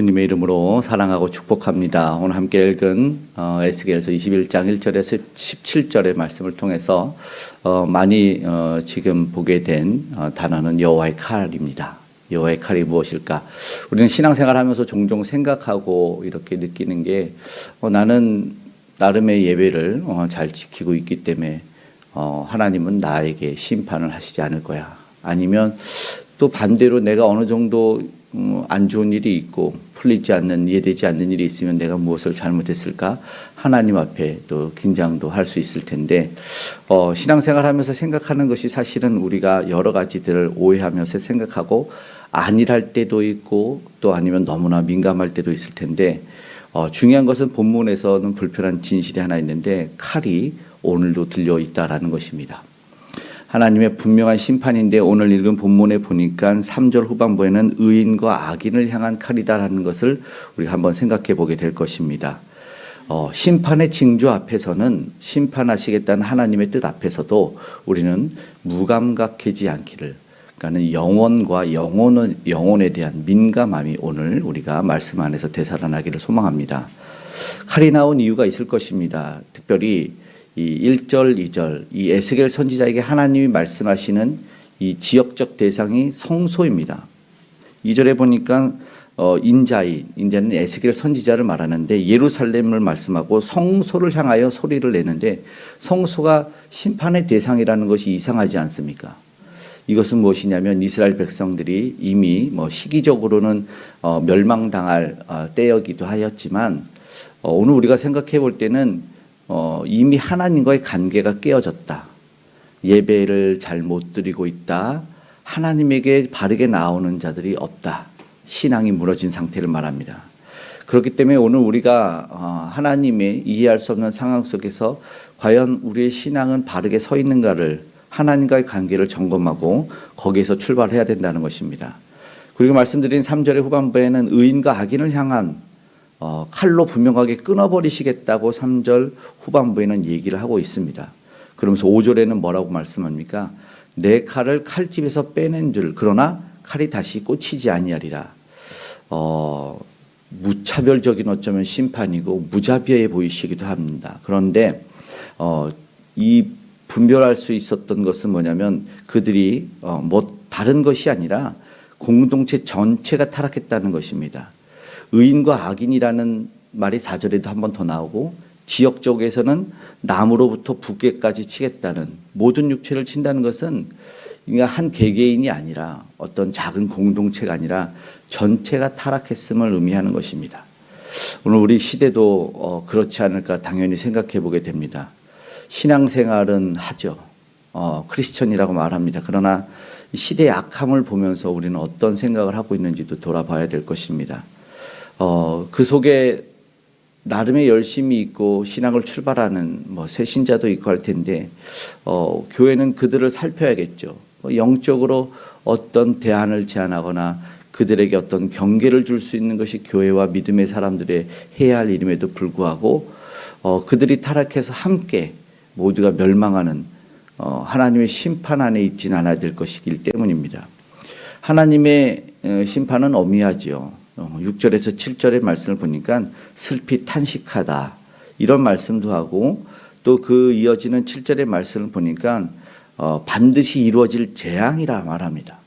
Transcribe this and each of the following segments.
주님의 이름으로 사랑하고 축복합니다. 오늘 함께 읽은 어, 에스겔서 21장 1절에서 17절의 말씀을 통해서 어, 많이 어, 지금 보게 된 어, 단어는 여호와의 칼입니다. 여호와의 칼이 무엇일까? 우리는 신앙생활하면서 종종 생각하고 이렇게 느끼는 게 어, 나는 나름의 예배를 어, 잘 지키고 있기 때문에 어, 하나님은 나에게 심판을 하시지 않을 거야. 아니면 또 반대로 내가 어느 정도 음, 안 좋은 일이 있고 풀리지 않는 이해되지 않는 일이 있으면 내가 무엇을 잘못했을까 하나님 앞에 또 긴장도 할 수 있을 텐데 어, 신앙생활하면서 생각하는 것이 사실은 우리가 여러 가지들을 오해하면서 생각하고 안일할 때도 있고 또 아니면 너무나 민감할 때도 있을 텐데 어, 중요한 것은 본문에서는 불편한 진실이 하나 있는데 칼이 오늘도 들려 있다라는 것입니다. 하나님의 분명한 심판인데 오늘 읽은 본문에 보니까 3절 후반부에는 의인과 악인을 향한 칼이다라는 것을 우리가 한번 생각해 보게 될 것입니다. 어, 심판의 징조 앞에서는 심판하시겠다는 하나님의 뜻 앞에서도 우리는 무감각해지 않기를 그러니까는 영혼과 영혼은 영혼에 대한 민감함이 오늘 우리가 말씀 안에서 되살아나기를 소망합니다. 칼이 나온 이유가 있을 것입니다. 특별히 이 1절, 2절 이 에스겔 선지자에게 하나님이 말씀하시는 이 지역적 대상이 성소입니다. 2절에 보니까 어, 인자인, 인자는 에스겔 선지자를 말하는데 예루살렘을 말씀하고 성소를 향하여 소리를 내는데 성소가 심판의 대상이라는 것이 이상하지 않습니까? 이것은 무엇이냐면 이스라엘 백성들이 이미 뭐 시기적으로는 어, 멸망당할 어, 때여기도 하였지만 어, 오늘 우리가 생각해 볼 때는 어, 이미 하나님과의 관계가 깨어졌다. 예배를 잘 못 드리고 있다. 하나님에게 바르게 나오는 자들이 없다. 신앙이 무너진 상태를 말합니다. 그렇기 때문에 오늘 우리가 어, 하나님의 이해할 수 없는 상황 속에서 과연 우리의 신앙은 바르게 서 있는가를 하나님과의 관계를 점검하고 거기에서 출발해야 된다는 것입니다. 그리고 말씀드린 3절의 후반부에는 의인과 악인을 향한 어, 칼로 분명하게 끊어버리시겠다고 3절 후반부에는 얘기를 하고 있습니다. 그러면서 5절에는 뭐라고 말씀합니까? 내 칼을 칼집에서 빼낸 줄 그러나 칼이 다시 꽂히지 아니하리라. 어, 무차별적인 어쩌면 심판이고 무자비해 보이시기도 합니다. 그런데 어, 이 분별할 수 있었던 것은 뭐냐면 그들이 어, 뭐 다른 것이 아니라 공동체 전체가 타락했다는 것입니다. 의인과 악인이라는 말이 4절에도 한 번 더 나오고 지역 쪽에서는 남으로부터 북에까지 치겠다는 모든 육체를 친다는 것은 그러니까 한 개개인이 아니라 어떤 작은 공동체가 아니라 전체가 타락했음을 의미하는 것입니다. 오늘 우리 시대도 어, 그렇지 않을까 당연히 생각해 보게 됩니다. 신앙생활은 하죠. 어, 크리스천이라고 말합니다. 그러나 시대의 악함을 보면서 우리는 어떤 생각을 하고 있는지도 돌아봐야 될 것입니다. 어, 그 속에 나름의 열심이 있고 신앙을 출발하는 뭐 새신자도 있고 할 텐데 어, 교회는 그들을 살펴야겠죠. 어, 영적으로 어떤 대안을 제안하거나 그들에게 어떤 경계를 줄 수 있는 것이 교회와 믿음의 사람들의 해야 할 일임에도 불구하고 어, 그들이 타락해서 함께 모두가 멸망하는 어, 하나님의 심판 안에 있지는 않아야 될 것이기 때문입니다. 하나님의 어, 심판은 어미하지요. 6절에서 7절의 말씀을 보니까 슬피 탄식하다 이런 말씀도 하고 또 그 이어지는 7절의 말씀을 보니까 어, 반드시 이루어질 재앙이라 말합니다.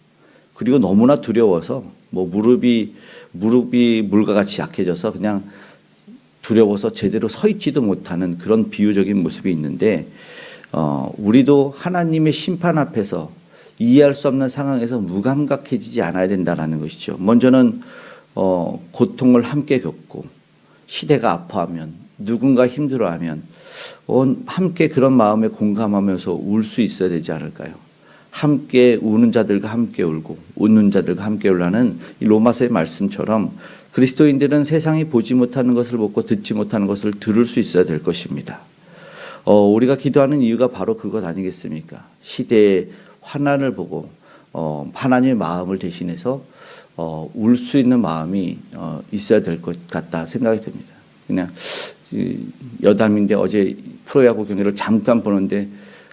그리고 너무나 두려워서 뭐 무릎이 무릎이 물과 같이 약해져서 그냥 두려워서 제대로 서 있지도 못하는 그런 비유적인 모습이 있는데 어, 우리도 하나님의 심판 앞에서 이해할 수 없는 상황에서 무감각해지지 않아야 된다라는 것이죠. 먼저는 어, 고통을 함께 겪고 시대가 아파하면 누군가 힘들어하면 어, 함께 그런 마음에 공감하면서 울 수 있어야 되지 않을까요? 함께 우는 자들과 함께 울고 웃는 자들과 함께 울라는 이 로마서의 말씀처럼 그리스도인들은 세상이 보지 못하는 것을 보고 듣지 못하는 것을 들을 수 있어야 될 것입니다. 어, 우리가 기도하는 이유가 바로 그것 아니겠습니까? 시대의 환난을 보고 어, 하나님의 마음을 대신해서 어, 울 수 있는 마음이 어, 있어야 될 것 같다 생각이 듭니다. 그냥 여담인데 어제 프로야구 경기를 잠깐 보는데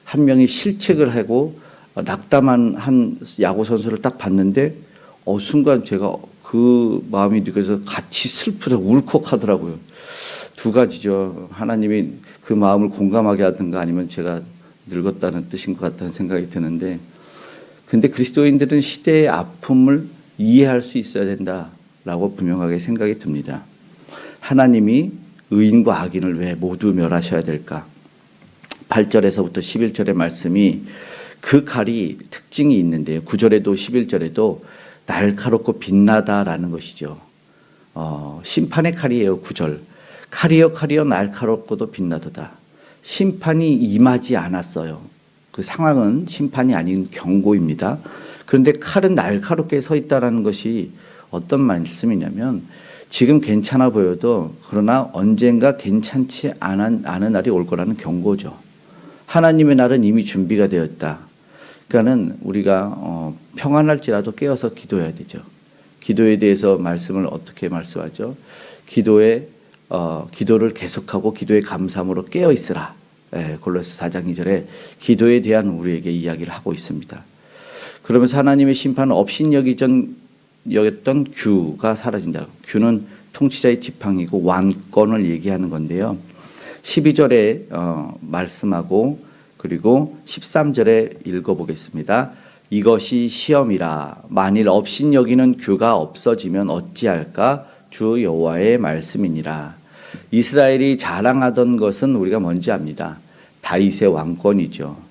한 명이 실책을 하고 어, 낙담한 한 야구 선수를 딱 봤는데 어, 순간 제가 그 마음이 느껴서 같이 슬프다 울컥하더라고요. 두 가지죠. 하나님이 그 마음을 공감하게 하든가 아니면 제가 늙었다는 뜻인 것 같다는 생각이 드는데 근데 그리스도인들은 시대의 아픔을 이해할 수 있어야 된다라고 분명하게 생각이 듭니다. 하나님이 의인과 악인을 왜 모두 멸하셔야 될까? 8절에서부터 11절의 말씀이 그 칼이 특징이 있는데요. 9절에도 11절에도 날카롭고 빛나다라는 것이죠. 어, 심판의 칼이에요. 9절. 칼이여 칼이여 날카롭고도 빛나도다. 심판이 임하지 않았어요. 그 상황은 심판이 아닌 경고입니다. 그런데 칼은 날카롭게 서 있다라는 것이 어떤 말씀이냐면 지금 괜찮아 보여도 그러나 언젠가 괜찮지 않은, 않은 날이 올 거라는 경고죠. 하나님의 날은 이미 준비가 되었다. 그러니까는 우리가 어, 평안할지라도 깨어서 기도해야 되죠. 기도에 대해서 말씀을 어떻게 말씀하죠? 기도에 어, 기도를 계속하고 기도의 감사함으로 깨어 있으라. 예, 골로새 4장 2절에 기도에 대한 우리에게 이야기를 하고 있습니다. 그러면서 하나님의 심판은 업신여기전 여겼던 규가 사라진다. 규는 통치자의 지팡이고 완권을 얘기하는 건데요. 12절에 어, 말씀하고 그리고 13절에 읽어보겠습니다. 이것이 시험이라 만일 업신여기는 규가 없어지면 어찌할까 주 여호와의 말씀이니라. 이스라엘이 자랑하던 것은 우리가 뭔지 압니다. 다윗의 왕권이죠.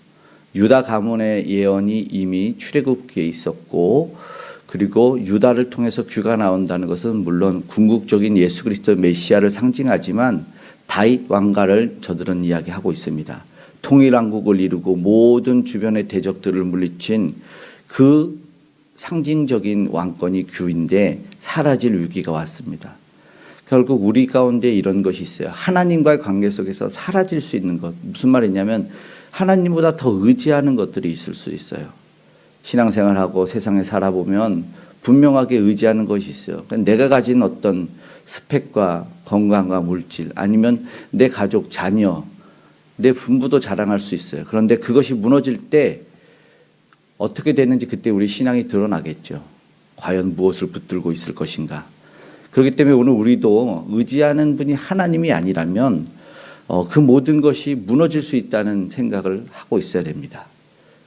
유다 가문의 예언이 이미 출애굽기에 있었고 그리고 유다를 통해서 규가 나온다는 것은 물론 궁극적인 예수 그리스도 메시아를 상징하지만 다윗 왕가를 저들은 이야기하고 있습니다. 통일 왕국을 이루고 모든 주변의 대적들을 물리친 그 상징적인 왕권이 규인데 사라질 위기가 왔습니다. 결국 우리 가운데 이런 것이 있어요. 하나님과의 관계 속에서 사라질 수 있는 것. 무슨 말이냐면 하나님보다 더 의지하는 것들이 있을 수 있어요. 신앙생활하고 세상에 살아보면 분명하게 의지하는 것이 있어요. 그러니까 내가 가진 어떤 스펙과 건강과 물질 아니면 내 가족, 자녀, 내 분부도 자랑할 수 있어요. 그런데 그것이 무너질 때 어떻게 되는지 그때 우리 신앙이 드러나겠죠. 과연 무엇을 붙들고 있을 것인가. 그렇기 때문에 오늘 우리도 의지하는 분이 하나님이 아니라면 어, 그 모든 것이 무너질 수 있다는 생각을 하고 있어야 됩니다.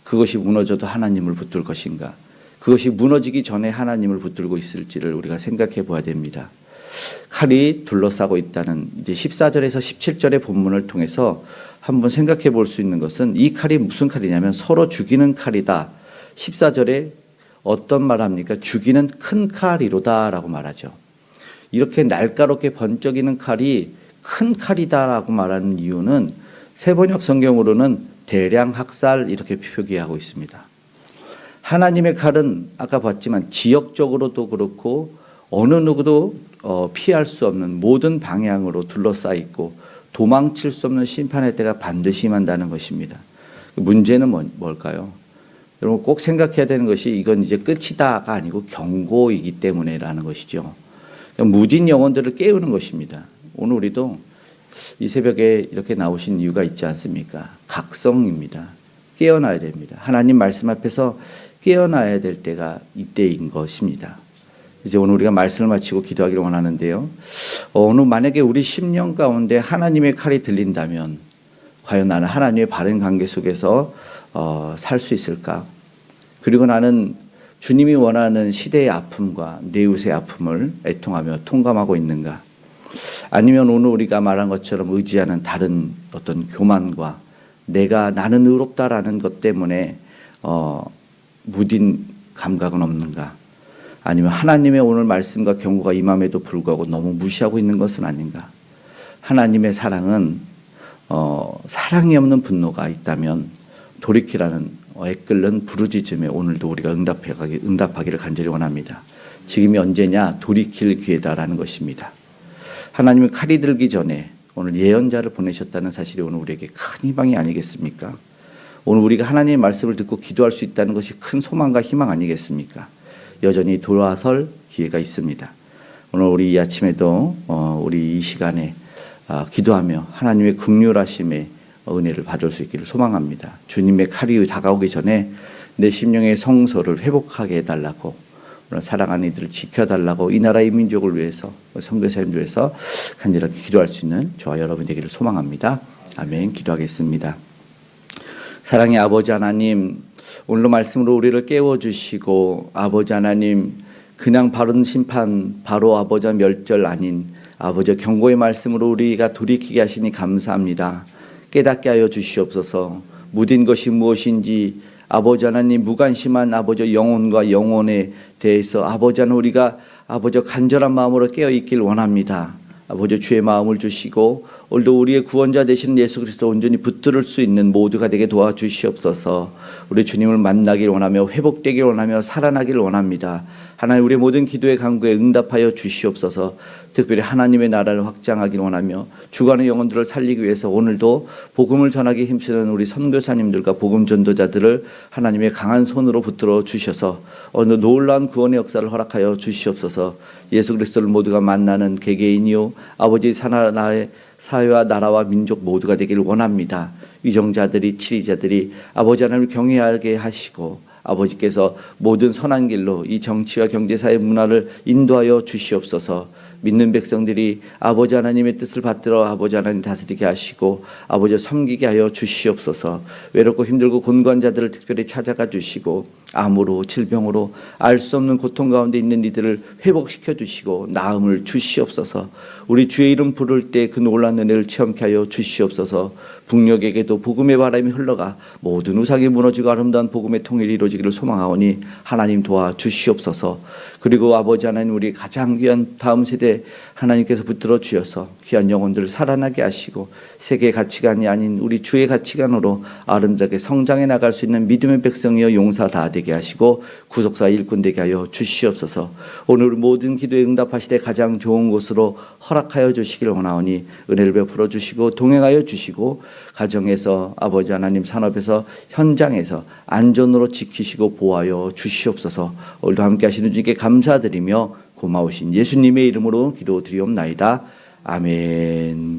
그것이 무너져도 하나님을 붙들 것인가? 그것이 무너지기 전에 하나님을 붙들고 있을지를 우리가 생각해 봐야 됩니다. 칼이 둘러싸고 있다는 이제 14절에서 17절의 본문을 통해서 한번 생각해 볼 수 있는 것은 이 칼이 무슨 칼이냐면 서로 죽이는 칼이다. 14절에 어떤 말 합니까? 죽이는 큰 칼이로다라고 말하죠. 이렇게 날카롭게 번쩍이는 칼이 큰 칼이다라고 말하는 이유는 세번역 성경으로는 대량 학살 이렇게 표기하고 있습니다. 하나님의 칼은 아까 봤지만 지역적으로도 그렇고 어느 누구도 어, 피할 수 없는 모든 방향으로 둘러싸여 있고 도망칠 수 없는 심판의 때가 반드시 임한다는 것입니다. 문제는 뭐, 뭘까요? 여러분 꼭 생각해야 되는 것이 이건 이제 끝이다가 아니고 경고이기 때문에라는 것이죠. 그러니까 무딘 영혼들을 깨우는 것입니다. 오늘 우리도 이 새벽에 이렇게 나오신 이유가 있지 않습니까? 각성입니다. 깨어나야 됩니다. 하나님 말씀 앞에서 깨어나야 될 때가 이때인 것입니다. 이제 오늘 우리가 말씀을 마치고 기도하기를 원하는데요. 어, 오늘 만약에 우리 10년 가운데 하나님의 칼이 들린다면 과연 나는 하나님의 바른 관계 속에서 어, 살 수 있을까? 그리고 나는 주님이 원하는 시대의 아픔과 내웃의 아픔을 애통하며 통감하고 있는가? 아니면 오늘 우리가 말한 것처럼 의지하는 다른 어떤 교만과 내가 나는 의롭다라는 것 때문에 어, 무딘 감각은 없는가? 아니면 하나님의 오늘 말씀과 경고가 임함에도 불구하고 너무 무시하고 있는 것은 아닌가? 하나님의 사랑은 어, 사랑이 없는 분노가 있다면 돌이키라는 애끓는 부르짖음에 오늘도 우리가 응답하기, 응답하기를 간절히 원합니다. 지금이 언제냐? 돌이킬 기회다라는 것입니다. 하나님은 칼이 들기 전에 오늘 예언자를 보내셨다는 사실이 오늘 우리에게 큰 희망이 아니겠습니까? 오늘 우리가 하나님의 말씀을 듣고 기도할 수 있다는 것이 큰 소망과 희망 아니겠습니까? 여전히 돌아설 기회가 있습니다. 오늘 우리 이 아침에도 어, 우리 이 시간에 아, 기도하며 하나님의 극률하심에 은혜를 받을 수 있기를 소망합니다. 주님의 칼이 다가오기 전에 내 심령의 성소를 회복하게 해달라고 사랑하는 이들을 지켜달라고 이 나라 이 민족을 위해서 선교사님들 위해서 간절하게 기도할 수 있는 저와 여러분 되기를 소망합니다. 아멘. 기도하겠습니다. 사랑의 아버지 하나님, 오늘도 말씀으로 우리를 깨워 주시고, 아버지 하나님, 그냥 바른 심판, 바로 아버지 멸절 아닌 아버지 경고의 말씀으로 우리가 돌이키게 하시니 감사합니다. 깨닫게 하여 주시옵소서, 무딘 것이 무엇인지, 아버지 하나님 무관심한 아버지 영혼과 영혼에 대해서 아버지 하나님 우리가 아버지 간절한 마음으로 깨어 있길 원합니다. 아버지 주의 마음을 주시고 오늘도 우리의 구원자 되시는 예수 그리스도 온전히 붙들을 수 있는 모두가 되게 도와주시옵소서. 우리 주님을 만나길 원하며 회복되길 원하며 살아나길 원합니다. 하나님 우리의 모든 기도의 간구에 응답하여 주시옵소서. 특별히 하나님의 나라를 확장하길 원하며 주관의 영혼들을 살리기 위해서 오늘도 복음을 전하기 힘쓰는 우리 선교사님들과 복음 전도자들을 하나님의 강한 손으로 붙들어 주셔서 어느 놀라운 구원의 역사를 허락하여 주시옵소서. 예수 그리스도를 모두가 만나는 개개인이요 아버지 사나라의 사회와 나라와 민족 모두가 되기를 원합니다. 위정자들이 치리자들이 아버지 하나님을 경외하게 하시고 아버지께서 모든 선한 길로 이 정치와 경제 사회 문화를 인도하여 주시옵소서. 믿는 백성들이 아버지 하나님의 뜻을 받들어 아버지 하나님 다스리게 하시고 아버지 섬기게 하여 주시옵소서. 외롭고 힘들고 곤고한 자들을 특별히 찾아가 주시고 암으로 질병으로 알 수 없는 고통 가운데 있는 이들을 회복시켜 주시고 나음을 주시옵소서. 우리 주의 이름 부를 때 그 놀라운 은혜를 체험케 하여 주시옵소서. 북녘에게도 복음의 바람이 흘러가 모든 우상이 무너지고 아름다운 복음의 통일이 이루어지기를 소망하오니 하나님 도와 주시옵소서. 그리고 아버지 하나님 우리 가장 귀한 다음 세대 하나님께서 붙들어 주셔서 귀한 영혼들을 살아나게 하시고 세계의 가치관이 아닌 우리 주의 가치관으로 아름답게 성장해 나갈 수 있는 믿음의 백성이여 용사 다 되게 하시고 구속사 일꾼 되게 하여 주시옵소서. 오늘 모든 기도에 응답하시되 가장 좋은 곳으로 허락하여 주시길 원하오니 은혜를 베풀어 주시고 동행하여 주시고 가정에서 아버지 하나님 산업에서 현장에서 안전으로 지키시고 보호하여 주시옵소서. 오늘도 함께 하시는 주님께 감사드리며 고마우신 예수님의 이름으로 기도드리옵나이다. 아멘.